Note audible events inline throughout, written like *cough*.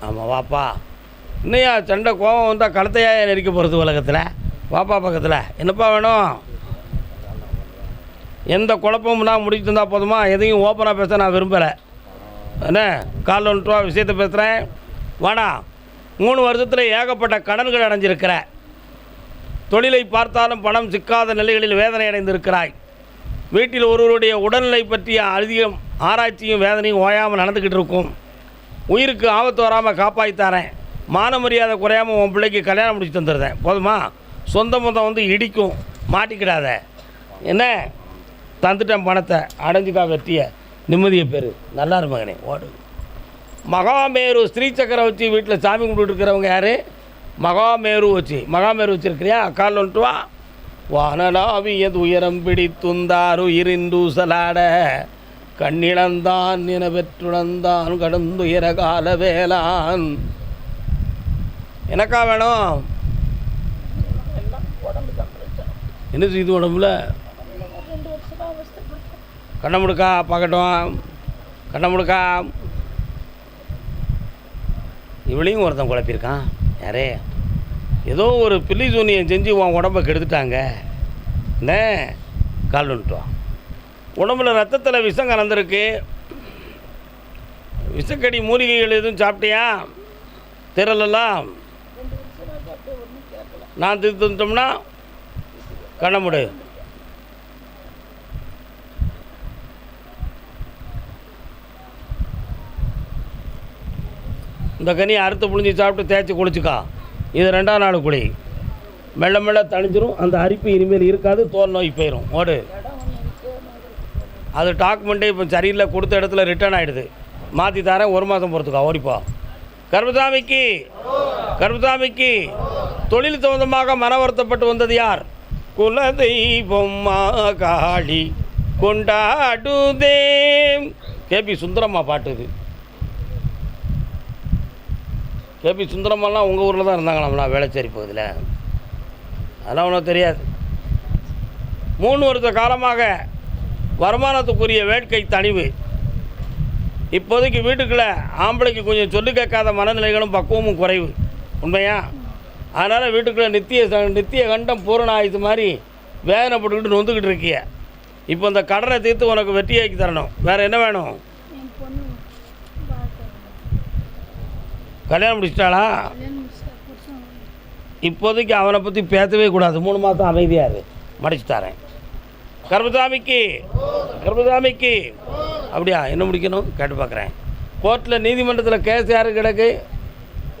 ஆமாம் வாப்பா. இன்னையா சண்டை கோபம் வந்தால் கழுத்தையா நெரிக்க போகிறது உலகத்தில்? வாப்பா பக்கத்தில். என்னப்பா வேணும்? எந்த குழப்பமும் நான் முடிச்சு தந்தால் போதுமா? எதையும் ஓப்பனாக பேச நான் விரும்பலை. என்ன? கால் ஒன்று ரூபா விஷயத்தை பேசுகிறேன் வாடா. மூணு வருஷத்தில் ஏகப்பட்ட கடன்கள் அடைஞ்சிருக்கிற. தொழிலை பார்த்தாலும் பணம் சிக்காத நிலைகளில் வேதனை அடைந்திருக்கிறாய். வீட்டில் ஒருவருடைய உடல்நிலை பற்றிய அதிகம் ஆராய்ச்சியும் வேதனையும் ஓயாமல் நடந்துக்கிட்டு இருக்கும். உயிருக்கு ஆபத்து வராமல் காப்பாற்றித்தாரேன் மான மரியாதை குறையாமல் உன் பிள்ளைக்கு கல்யாணம் முடிச்சு தந்துடுறேன் போதுமா? சொந்த மொத்தம் வந்து இடிக்கும். மாட்டிக்கிடாத. என்ன? தந்துட்டேன் பணத்தை. அடைஞ்சுக்கா வெற்றிய நிம்மதியை பேர். நல்லா இரு மகனே ஓடு. மகாமேரு ஸ்ரீ சக்கரம் வச்சு வீட்டில் சாமி கும்பிட்டு இருக்கிறவங்க யார்? மகாமேரு வச்சு. மகாமேரு வச்சுருக்கிறியா? அக்கால் வந்துட்டு வா. வானலாவியது உயரம் பிடித்துந்தார் உயிரின்றூசலாட கண்ணிழந்தான் என பெற்றுணர்ந்தான் கடந்துயர கால வேளான் எனக்கா வேணும்? என்ன செய்து உடம்புல? கண்ணை முடுக்கா பார்க்கட்டும். கண்ணை முடுக்கா. இவளையும் ஒருத்தன் குழப்பியிருக்கான். யாரே? ஏதோ ஒரு பில்லி சூனியம் செஞ்சு உன் உடம்ப கெடுத்துட்டாங்க. என்ன? கால் வந்துட்டோம் உடம்புல ரத்தத்தில் விஷம் கலந்துருக்கு. விஷக்கடி மூலிகைகள் எதுவும் சாப்பிட்டியா? திரளெல்லாம் நான் திருத்தோம்னா கண்ணமுடு இந்த கனியை அறுத்து புழிஞ்சு சாப்பிட்டு தேய்ச்சி குளிச்சுக்கா. இது ரெண்டாம் நாள் குழி மெல்ல மெல்ல தணிஞ்சிரும். அந்த அரிப்பு இனிமேல் இருக்காது. தோல் நோய் போயிடும் ஓடு. அது டாக்குமெண்ட்டே இப்போ சரியில்லை கொடுத்த இடத்துல ரிட்டர்ன் ஆகிடுது மாற்றி தரேன் ஒரு மாதம் பொறுத்துக்கா ஓடிப்பா. கர்மசாமிக்கு கர்மசாமிக்கு தொழில் சம்பந்தமாக மன வருத்தப்பட்டு வந்தது யார்? குல தெய்வம் காளி கொண்டாடுதே கேபி சுந்தரம்மா பாட்டு இது. கேபி சுந்தரம்மாலாம் உங்கள் ஊரில் தான் இருந்தாங்களாம்னா வேளச்சேரி பகுதியில்? அதெல்லாம் ஒன்றும் தெரியாது. மூணு வருஷ காலமாக வருமானத்துக்குரிய வேட்கை தணிவு. இப்போதைக்கு வீட்டுக்குள்ள ஆம்பளைக்கு கொஞ்சம் சொல்லி கேட்காத மனநிலைகளும் பக்குவமும் குறைவு. உண்மையா? அதனால் வீட்டுக்குள்ளே நித்திய நித்திய கண்டம் பூரண ஆயுது மாதிரி வேதனைப்பட்டுக்கிட்டு நொந்துக்கிட்டு இருக்கிய. இப்போ இந்த கடனை தீர்த்து உனக்கு வெற்றியாக்கி தரணும். வேறு என்ன வேணும்? கல்யாணம் முடிச்சிட்டாளா? இப்போதைக்கு அவனை பற்றி பேசவே கூடாது. மூணு மாதம் அமைதியாக இரு. மடிச்சு தரேன். கர்மசாமிக்கு கர்மசாமிக்கு. அப்படியா என்ன முடிக்கணும்? கேட்டு பார்க்குறேன். கோர்ட்டில் நீதிமன்றத்தில் கேஸ் யாரு கிடக்கு?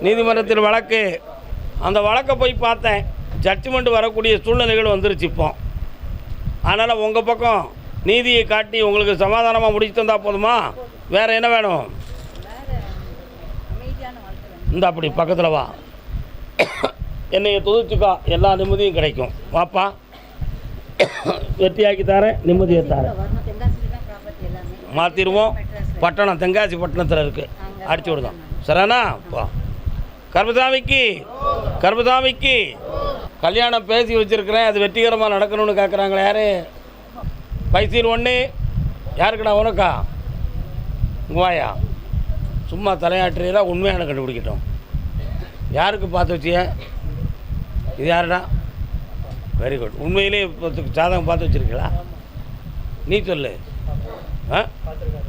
நீதிமன்றத்தில் வழக்கு. அந்த வழக்கை போய் பார்த்தேன். ஜட்ஜ்மெண்ட் வரக்கூடிய சூழ்நிலைகள் வந்துருச்சு இப்போ. அதனால் உங்கள் பக்கம் நீதியை காட்டி உங்களுக்கு சமாதானமாக முடிச்சு தந்தால் போதுமா? வேறு என்ன வேணும்? இந்த அப்படி பக்கத்தில் வா. என்னைய துதிச்சுக்கா. எல்லா நிம்மதியும் கிடைக்கும். வாப்பா. *coughs* வெற்றியாக்கி தரேன் நிம்மதியை தரேன். மாற்றிடுவோம் பட்டணம் தென்காசி பட்டணத்தில் இருக்குது அடிச்சு விடுதோம் சரிண்ணா இப்போ கர்பதாமிக்கு கர்பதாமிக்கு கல்யாணம் பேசி வச்சுருக்கிறேன். அது வெற்றிகரமாக நடக்கணும்னு கேட்குறாங்களே யார்? பைசீல் ஒன்று யாருக்குடா உனக்கா? உங்கவாயா சும்மா தலையாட்டுறீங்களா? உண்மையான கண்டுபிடிக்கட்டும். யாருக்கு பார்த்து வச்சிய? இது யாருடா? வெரி குட் உண்மையிலே இப்போ ஜாதகம் பார்த்து வச்சுருக்கீங்களா? நீ சொல்லு. ஆ?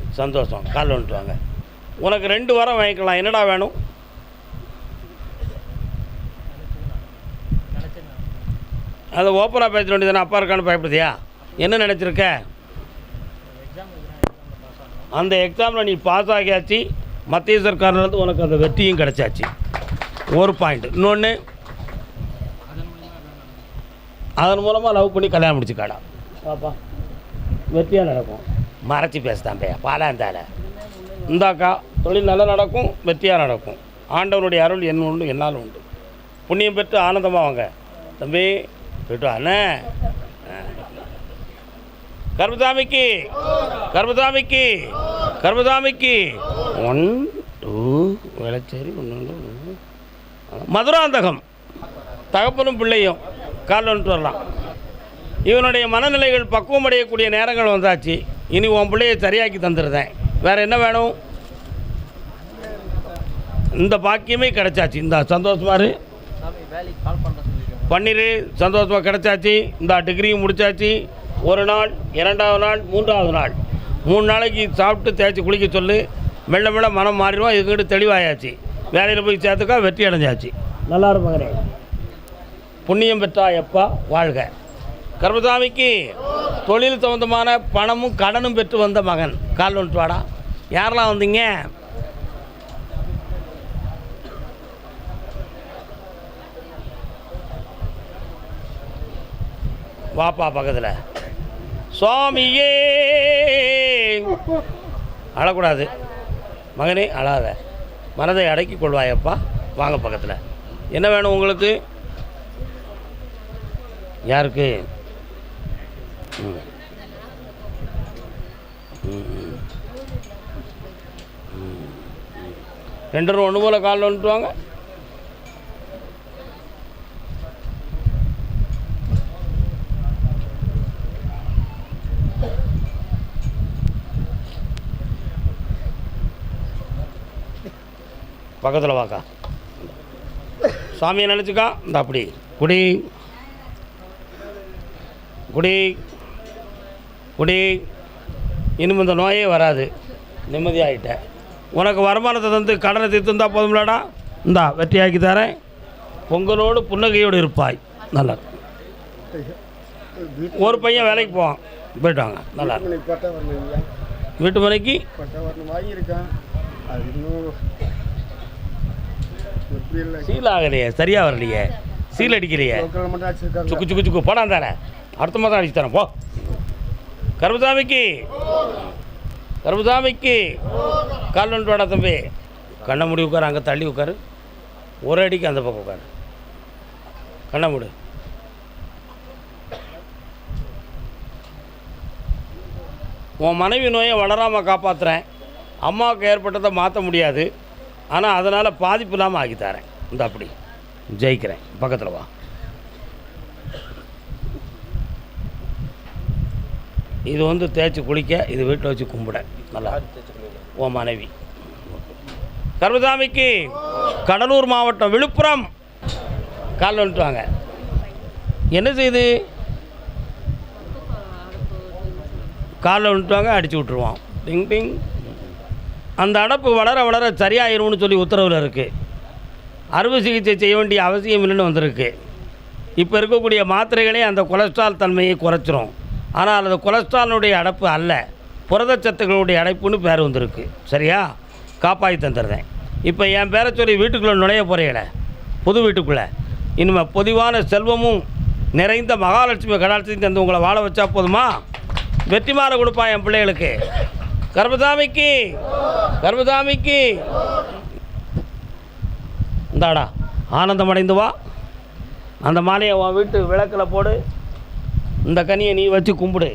சந்தோஷம். கால் வந்துட்டு வாங்க. உனக்கு ரெண்டு வாரம் வாங்கிக்கலாம். என்னடா வேணும்? அதை ஓப்பனாக பேச வேண்டியது அப்பா இருக்கான்னு பயப்படுதியா என்ன நினச்சிருக்க? அந்த எக்ஸாமில் நீ பாஸ் ஆகியாச்சு. மத்திய சர்க்கார்லேருந்து உனக்கு அந்த வெற்றியும் கிடைச்சாச்சு. ஒரு பாயிண்ட் இன்னொன்று அதன் மூலமாக லவ் பண்ணி கல்யாணம் முடிச்சுக்காடா. பாப்பா வெற்றியாக நடக்கும். மறைச்சி பேசுதான் பே பாலாந்தால இந்தாக்கா தொழில் நல்லா நடக்கும் வெற்றியாக நடக்கும். ஆண்டவனுடைய அருள் என்ன உண்டு என்னால் உண்டு. புண்ணியம் பெற்று ஆனந்தமாக வாங்க. தம்பி போயிட்டு அண்ணே. கர்மசாமிக்கு கர்மசாமிக்கு கர்மசாமிக்கு. ஒன் டூ வேளச்சேரி ஒன்று மதுராந்தகம். தகப்பனும் பிள்ளையும். காலில் வந்துட்டு வரலாம். இவனுடைய மனநிலைகள் பக்குவம் அடையக்கூடிய நேரங்கள் வந்தாச்சு. இனி உன் பிள்ளையை சரியாக்கி தந்துடுறேன் வேறு என்ன வேணும்? இந்த பாக்கியமே கிடச்சாச்சு. இந்த சந்தோஷமாக இரு. பன்னீர் சந்தோஷமாக கிடச்சாச்சு. இந்த டிகிரியும் முடிச்சாச்சு. ஒரு நாள் இரண்டாவது நாள் மூன்றாவது நாள். மூணு நாளைக்கு சாப்பிட்டு தேய்ச்சி குளிக்க சொல்லு. மெல்ல மெல்ல மனம் மாறிடுவோம் இதுக்கிட்ட தெளிவாயாச்சு. வேலையில் போய் சேர்த்துக்கா வெற்றி அடைஞ்சாச்சு. நல்லா இருப்பாங்க புண்ணியம் பெற்றா எப்பா? வாழ்க. கர்மசாமிக்கு தொழில் சம்பந்தமான பணமும் கடனும் பெற்று வந்த மகன். கால் ஒன்று வாடா. யாரெல்லாம் வந்தீங்க? வாப்பா பக்கத்தில். சுவாமியே! அழக்கூடாது. மகனே அழாத. மனதை அடக்கி கொள்வாயப்பா. வாங்க பக்கத்தில். என்ன வேணும் உங்களுக்கு? யாருக்கு? ரெண்டு ஒன்று போல் காலில் வந்துட்டு வாங்க. பக்கத்தில் வாக்கா. சாமியை நினச்சிக்கா. இந்த அப்படி. குடி. குடி குடி. இனிமே இந்த நோயே வராது. நிம்மதியாகிட்ட உனக்கு வருமானத்தை தந்து கடனை தீர்த்துந்தா போதும்லடா. இந்தா வெற்றியாக்கி தரேன். பொங்கலோடு புன்னகையோடு இருப்பாய். நல்லா. ஒரு பையன் வேலைக்கு போவான். போயிட்டாங்க. நல்லா வீட்டு மனைக்கு சீல் ஆகலையே. சரியாக வரலையே. சீல் அடிக்கலையே. சுக்கு சுக்கு சுக்கு. போடான் தானே? அடுத்த மாதம் அடிச்சு தரேன் போ. கருப்புசாமிக்கு. கருப்புசாமிக்கு. கால் ஒன்று வாடா தம்பி. கண்ணை முடி உட்காரு அங்கே தள்ளி உட்காரு. ஒரு அடிக்கு அந்த பக்கம் உட்காரு. கண்ணை முடி. உன் மனைவி நோயை வளராமல் காப்பாற்றுறேன் அம்மாவுக்கு ஏற்பட்டதை மாற்ற முடியாது. ஆனால் அதனால் பாதிப்பு இல்லாமல் ஆக்கி தரேன். இந்த அப்படி. ஜெயிக்கிறேன். பக்கத்தில் வா. இது வந்து தேய்ச்சி குளிக்க இது வீட்டில் வச்சு கும்பிட. நல்லா. உன் மனைவி. கர்மசாமிக்கு கடலூர் மாவட்டம் விழுப்புரம். காலில் வந்துட்டு வாங்க. என்ன செய்யுது காலில் வந்துட்டு வாங்க அடிச்சு விட்ருவான் டிங் டிங். அந்த அடப்பு வளர வளர சரியாயிரும்னு சொல்லி உத்தரவில் இருக்குது அறுவை சிகிச்சை செய்ய வேண்டிய அவசியம் இல்லைன்னு வந்திருக்கு. இப்போ இருக்கக்கூடிய மாத்திரைகளே அந்த கொலஸ்ட்ரால் தன்மையை குறைச்சிரும். ஆனால் அது கொலஸ்ட்ராலுடைய அடைப்பு அல்ல. புரதச்சத்துக்களுடைய அடைப்புன்னு பேர் வந்திருக்கு. சரியா? காப்பாற்றி தந்துடுறேன். இப்போ என் பேரை சொல்லி வீட்டுக்குள்ளே நுழைய போகிறீங்களே புது வீட்டுக்குள்ளே. இனிமேல் பொதுவான செல்வமும் நிறைந்த மகாலட்சுமி கடாட்சியும் தந்து உங்களை வாழ வச்சா போதுமா? வெற்றி மாற கொடுப்பான் என் பிள்ளைகளுக்கு. கர்மசாமிக்கு கர்மசாமிக்கு. இந்தாடா ஆனந்தம் அடைந்து வா. அந்த மாலையை உன் வீட்டு விளக்கில் போடு. இந்த கனியை நீ வச்சு கும்பிடு.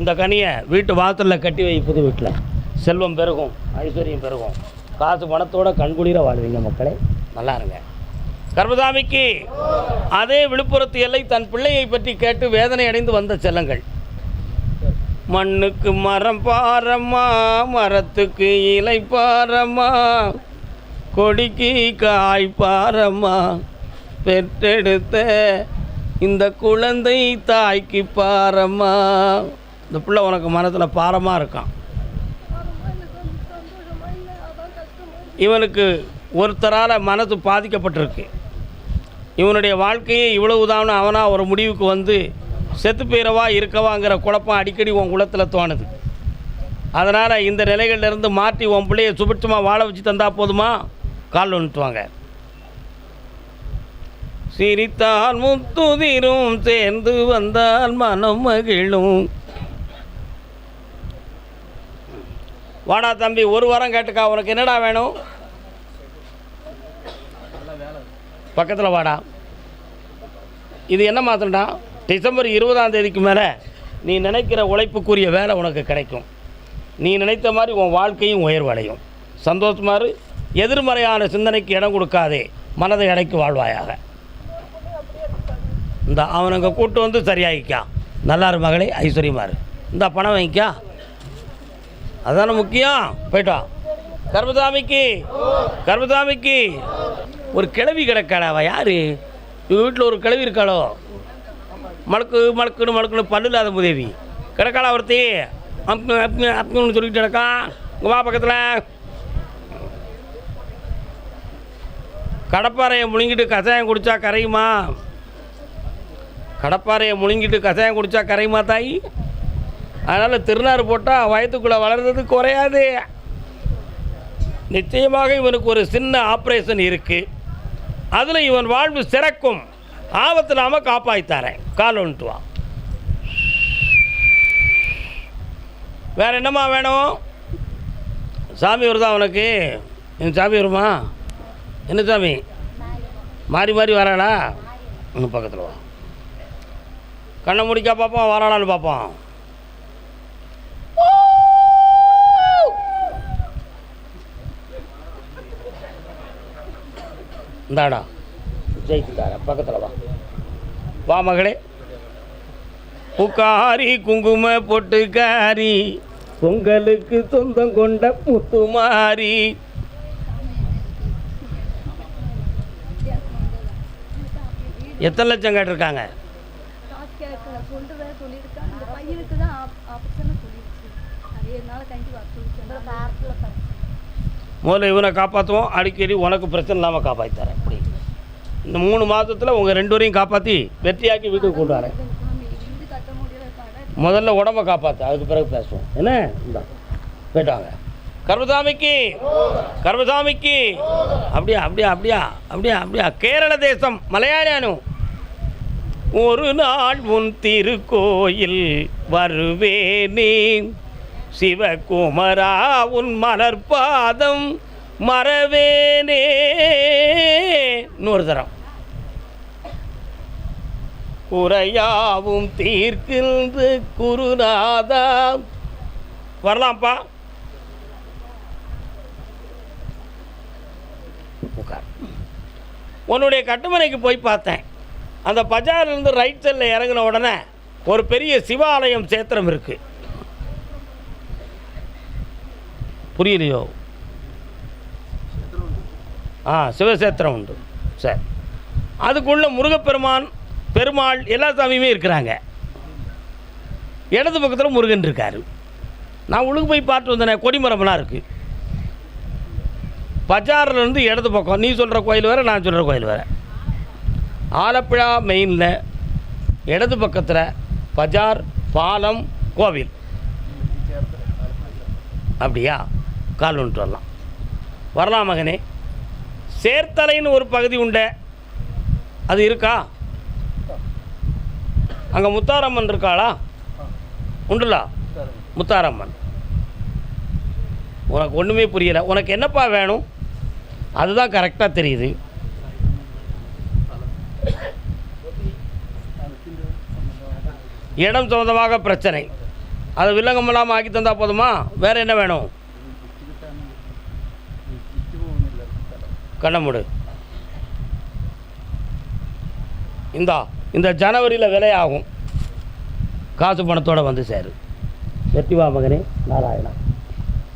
இந்த கனியை வீட்டு வாசலில் கட்டி வை புது வீட்டில். செல்வம் பெருகும் ஐஸ்வர்யம் பெருகும். காசு பணத்தோட கண்குளிர வாழ்வீங்க மக்களே. நல்லா இருங்க. கர்மசாமிக்கு அதே விழுப்புரத்து எல்லை தன் பிள்ளையை பற்றி கேட்டு வேதனை அடைந்து வந்த செல்லங்கள். மண்ணுக்கு மரம் பாரம்மா மரத்துக்கு இலை பாரம்மா கொடிக்கு காய் பாரம்மா பெற்றெடுத்த இந்த குழந்தை தாய்க்கு பாரமா. இந்த பிள்ளை உனக்கு மனத்தில் பாரமாக இருக்கான். இவனுக்கு ஒருத்தரால் மனது பாதிக்கப்பட்டிருக்கு. இவனுடைய வாழ்க்கையே இவ்வளவுதான் அவனாக ஒரு முடிவுக்கு வந்து செத்து போயிடவா இருக்கவாங்கிற குழப்பம் அடிக்கடி உன் குளத்தில் தோணுது. அதனால் இந்த நிலைகள்லேருந்து மாற்றி உன் பிள்ளைய சுபிட்சமாக வாழ வச்சு தந்தால் போதுமா? கால் வந்துட்டுவாங்க சிரித்தால் முத்துதிரும் சேர்ந்து வந்தால் மனம் மகிழும். வாடா தம்பி ஒரு வாரம் கேட்டுக்கா உனக்கு என்னடா வேணும்? பக்கத்தில் வாடா. இது என்ன மாத்திரம்டா? டிசம்பர் இருபதாம் தேதிக்கு மேலே நீ நினைக்கிற உழைப்புக்குரிய வேலை உனக்கு கிடைக்கும். நீ நினைத்த மாதிரி உன் வாழ்க்கையும் உயர்வடையும். சந்தோஷமாறு எதிர்மறையான சிந்தனைக்கு இடம் கொடுக்காதே. மனதை அடைக்கு வாழ்வாயாக. இந்த அவனுங்க கூட்டு வந்து சரியாகிக்கா நல்லா இரு மகளே ஐஸ்வர்யமா இரு இந்த பணம் வாங்கிக்கா. அதான முக்கியம். போயிட்டு கர்மசாமிக்கு கர்மசாமிக்கு. ஒரு கிழவி கிடக்காடாவா யார்? இவங்க வீட்டில் ஒரு கிழவி இருக்காளோ? மழக்கு மழக்குன்னு மலக்குன்னு பல்லு இல்லாத உதவி கிடக்காளா ஒருத்தி? அப் அப் அப்னு சொல்லிட்டு கிடக்கான் உங்கள் வா பக்கத்தில். கடப்பாறையை முழுங்கிட்டு கசாயம் குடித்தா கரையுமா? கடப்பாறையை முழுங்கிட்டு கஷாயம் குடித்தா கரையுமா தாய் அதனால் திருநாறு போட்டால் வயத்துக்குள்ளே வளர்றது குறையாது. நிச்சயமாக இவனுக்கு ஒரு சின்ன ஆப்ரேஷன் இருக்குது அதில் இவன் வாழ்வு சிறக்கும். ஆபத்து நாம காப்பாற்றித்தாரேன் கால் வந்துட்டு வா. வேற என்னம்மா வேணும்? சாமி வருதா உனக்கு? என் சாமி வருமா? என்ன சாமி? மாறி மாறி வராளா? இன்னும் பக்கத்தில் வா. கண்ணை முடிக்கா பார்ப்போம் வராளான்னு பார்ப்போம். இந்தாடா. ஜெயிச்சுட்டார. பக்கத்தில் வா. வா மகளே. புக்காரி குங்கும பொட்டுக்காரி பொங்கலுக்கு சொந்தம் கொண்ட முத்துமாரி. எத்தனை லட்சம் கேட்டிருக்காங்க? கேட்கல சொல்லிட்டு வேற சொல்லியிருக்காங்க இந்த பையனுக்கு தான் ஆப்ரேஷன் சொல்லிடுச்சு அது என்னால் கண்டி வர சொல்லிச்சு முதல்ல இவனை காப்பாற்றுவோம் அடிக்கடி உனக்கு பிரச்சனை இல்லாமல் காப்பாற்றி தரேன். அப்படி. இந்த மூணு மாதத்தில் உங்கள் ரெண்டு வரையும் காப்பாற்றி வெற்றியாக்கி வீட்டுக்கு கொண்டு வரேன். முதல்ல உடம்ப காப்பாற்று அதுக்கு பிறகு பேசுவோம். என்ன? இந்த. போயிட்டாங்க கர்மசாமிக்கு. கர்மசாமிக்கு. அப்படியா அப்படியா அப்படியா அப்படியா அப்படியா. கேரள தேசம். மலையாளியானு ஒரு நாள் உன் திருக்கோயில் வருவேனே. சிவகுமரா உன் மலர்பாதம் மறவேனே. இன்னொரு தரம். குறையாவும் தீர்க்கின்ற குருநாதா. வரலாம்ப்பா உன்னுடைய கட்டுமனைக்கு போய் பார்த்தேன். அந்த பஜார்லேருந்து ரைட் சைடில் இறங்கின உடனே ஒரு பெரிய சிவாலயம் சேத்திரம் இருக்குது புரியலையோ? ஆ சிவசேத்திரம் உண்டு. சரி. அதுக்குள்ளே முருகப்பெருமான் பெருமாள் எல்லா சாமியுமே இருக்கிறாங்க. இடது பக்கத்தில் முருகன் இருக்கார். நான் உழுகு போய் பார்த்து வந்தேனே கொடிமரம்லாம் இருக்குது பஜார்லேருந்து இடது பக்கம் நீ சொல்கிற கோயில் வேறு நான் சொல்கிற கோயில் வேறு. ஆலப்புழா மெயினில் இடது பக்கத்தில் பஜார் பாலம் கோவில். அப்படியா? கால் வந்துட்டு வரலாம். வரலாம் மகனே? சேர்த்தலைன்னு ஒரு பகுதி உண்டு. அது இருக்கா? அங்கே முத்தாரம்மன் இருக்காளா? உண்டுலா? முத்தாரம்மன். உனக்கு ஒன்றுமே புரியலை. உனக்கு என்னப்பா வேணும்? அதுதான் கரெக்டாக தெரியுது. இடம் சம்மந்தமாக பிரச்சனை. அதை வில்லங்கம் இல்லாமல் ஆக்கி தந்தால் போதுமா? வேறு என்ன வேணும்? கண்ணமுடு இந்தா இந்த ஜனவரியில் விலையாகும். காசு பணத்தோடு வந்து சேரு. வெற்றிவா மகனே நாராயணா.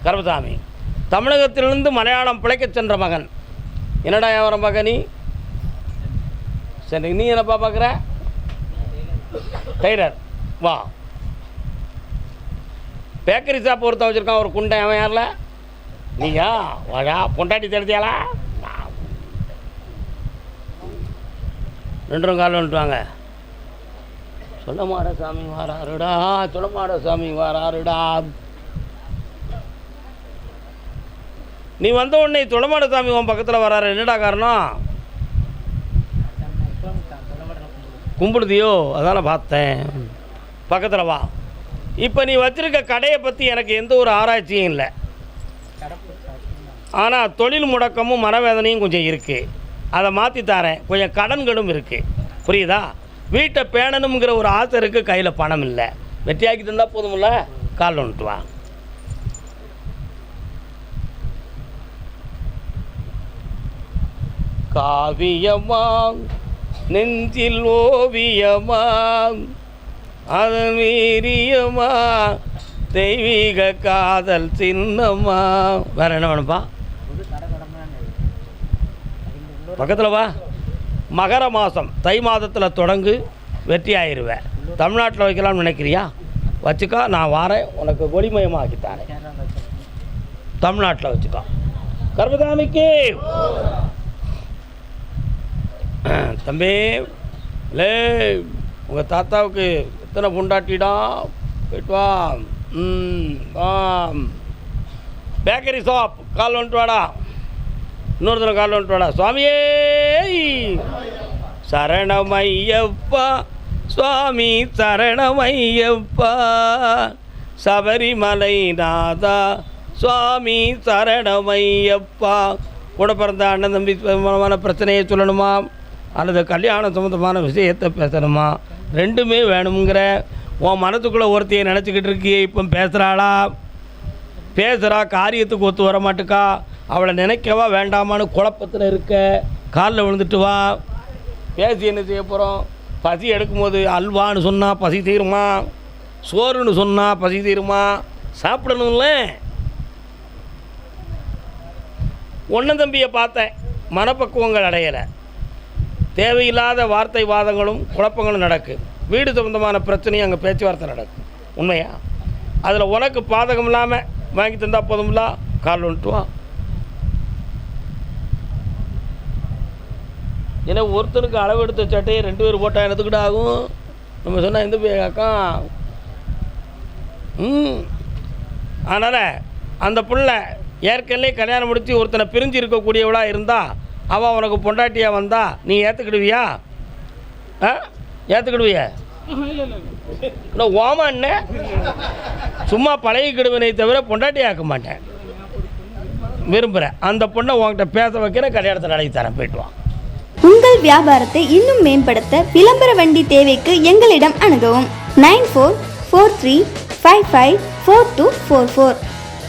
கருமசாமி தமிழகத்திலிருந்து மலையாளம் பிழைக்க சென்ற மகன். என்னடா வியாபாரம் பார்க்க நீ சரி நீ என்னப்பா பார்க்குற? டெய்லர். வா. பேக்கரி ஷாப் ஒருத்தன் வச்சுருக்கான் ஒரு குண்டை அவன் யாரில்? நீயா? வாடா பொண்டாட்டி தெரிஞ்சியாளா ரெண்டும் கால் வந்துட்டு வாங்க சொல்ல மாட சாமி வாராருடா சொல்ல மாட சாமி வாராருடா. நீ வந்த உடனே துளமாட சாமி உன் பக்கத்தில் வராரு. என்னடா காரணம்? கும்பிடுதியோ? அதான பார்த்தேன். பக்கத்தில் வா. இப்போ நீ வச்சிருக்க கடையை பற்றி எனக்கு எந்த ஒரு ஆராய்ச்சியும் இல்லை. ஆனால் தொழில் முடக்கமும் மனவேதனையும் கொஞ்சம் இருக்குது அதை மாற்றி தரேன். கொஞ்சம் கடன்களும் இருக்குது புரியுதா? வீட்டை பேணணுங்கிற ஒரு ஆசை இருக்குது கையில் பணம் இல்லை. வெட்டியாக்கி தந்தால் போதுமில்ல காலில் வந்துட்டு வா. காவியமாம் நெஞ்சில் ஓவியமாம் அதன் வீரியமா தெய்வீக காதல் சின்னம்மா. வேற என்ன வேணும்ப்பா? பக்கத்தில் வா. மகர மாதம் தை மாதத்தில் தொடங்கு வெற்றி ஆயிடுவேன் தமிழ்நாட்டில் வைக்கலாம்னு நினைக்கிறியா? வச்சுக்கோ நான் வாரேன். உனக்கு ஒளிமயமாக்கி தரேன் தமிழ்நாட்டில் வச்சுக்கோ. கர்மதாமிக்கு தம்பி லே உங்கள் தாத்தாவுக்கு எத்தனை பொண்டாட்டிடா போயிட்டு வா ம் வா பேக்கரி ஷாப் கால் வந்துட்டு வாடா. இன்னொரு தினம் கால் வந்துட்டு வாடா. சுவாமியே! சரணமையப்பா. சுவாமி சரணமையப்பா. சபரிமலை நாதா. சுவாமி சரணமையப்பா. கூட பிறந்த அண்ணன் தம்பி சம்பந்தமான பிரச்சனையை சொல்லணுமா? அல்லது கல்யாணம் சம்மந்தமான விஷயத்தை பேசணுமா? ரெண்டுமே வேணுங்கிற உன் மனத்துக்குள்ளே ஒருத்தையை நினச்சிக்கிட்டு இருக்கியே இப்போ பேசுகிறாளா பேசுகிறா காரியத்துக்கு ஒத்து வர மாட்டுக்கா? அவளை நினைக்கவா வேண்டாமான்னு குழப்பத்தில் இருக்க காலில் விழுந்துட்டு வா. பேசி என்ன செய்ய போகிறோம் பசி எடுக்கும்போது அல்வான்னு சொன்னால் பசி தீருமா? சோறுன்னு சொன்னால் பசி தீருமா? சாப்பிடணும்ல. ஒன்றும் தம்பியை பார்த்தேன் மனப்பக்குவங்கள் அடையலை. தேவையில்லாத வார்த்தை வாதங்களும் குழப்பங்களும் நடக்கு. வீடு சம்பந்தமான பிரச்சனையும் அங்கே பேச்சுவார்த்தை நடக்கும் உண்மையா? அதில் உனக்கு பாதகம் இல்லாமல் வாங்கி தந்தால் போதும்ல? கால் வந்துட்டு ஏன்னா ஒருத்தனுக்கு அளவு எடுத்த சட்டையை ரெண்டு பேர் போட்டால் என்னத்துக்கிட்ட ஆகும்? நம்ம சொன்னால் எந்த போய் அக்கா? ம். அதனால் அந்த பிள்ளை ஏற்கனவே கல்யாணம் முடித்து ஒருத்தனை பிரிஞ்சு இருக்கக்கூடியவளாக இருந்தால் அவள் உனக்கு பொண்டாட்டியாக வந்தா நீ ஏற்றுக்கிடுவியா ஆ? ஏற்றுக்கிடுவியா இல்லை ஓமா என்ன? சும்மா பழகிக்கிடுவனே தவிர பொண்டாட்டி ஆக்க மாட்டேன். விரும்புகிறேன் அந்த பொண்ணை உன்கிட்ட பேச வைக்கிறேன் கல்யாணத்தை நடத்தி தரேன் போயிட்டுவான் உங்கள் வியாபாரத்தை இன்னும் மேம்படுத்த விளம்பர வண்டி தேவைக்கு எங்களிடம் அணுகவும். Nine four four three five five four two four four.